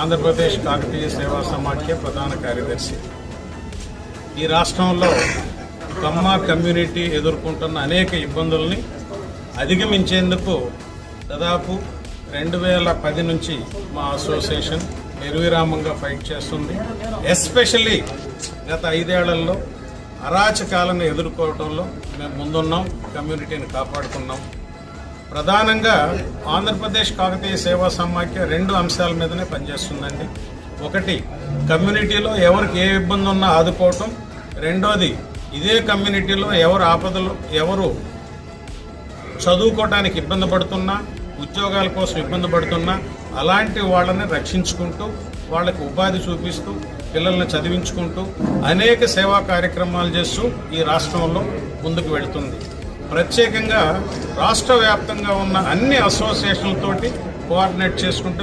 ఆంధ్రప్రదేశ్ కాకతీయ సేవా సమాఖ్య ప్రధాన కార్యదర్శి. ఈ రాష్ట్రంలో కమ్మ కమ్యూనిటీ ఎదుర్కొంటున్న అనేక ఇబ్బందుల్ని అధిగమించేందుకు దాదాపు రెండు వేల పది నుంచి మా అసోసియేషన్ నిర్విరామంగా ఫైట్ చేస్తుంది. ఎస్పెషల్లీ గత ఐదేళ్ళలో అరాచకాలను ఎదుర్కోవడంలో మేము ముందున్నాం కమ్యూనిటీని కాపాడుకున్నాం. ప్రధానంగా ఆంధ్రప్రదేశ్ కాకతీయ సేవా సమాఖ్య రెండు అంశాల మీదనే పనిచేస్తుందండి. ఒకటి కమ్యూనిటీలో ఎవరికి ఏ ఇబ్బంది ఉన్నా ఆదుకోవటం. రెండోది ఇదే కమ్యూనిటీలో ఎవరు ఆపదలు ఎవరు చదువుకోవడానికి ఇబ్బంది పడుతున్నా ఉద్యోగాల కోసం ఇబ్బంది పడుతున్నా అలాంటి వాళ్ళని రక్షించుకుంటూ వాళ్ళకి ఉపాధి చూపిస్తూ పిల్లల్ని చదివించుకుంటూ అనేక సేవా కార్యక్రమాలు చేస్తూ ఈ రాష్ట్రంలో ముందుకు వెళుతుంది. ప్రత్యేకంగా రాష్ట్ర వ్యాప్తంగా ఉన్న అన్ని అసోసియేషన్లతోటి కోఆర్డినేట్ చేసుకుంటూ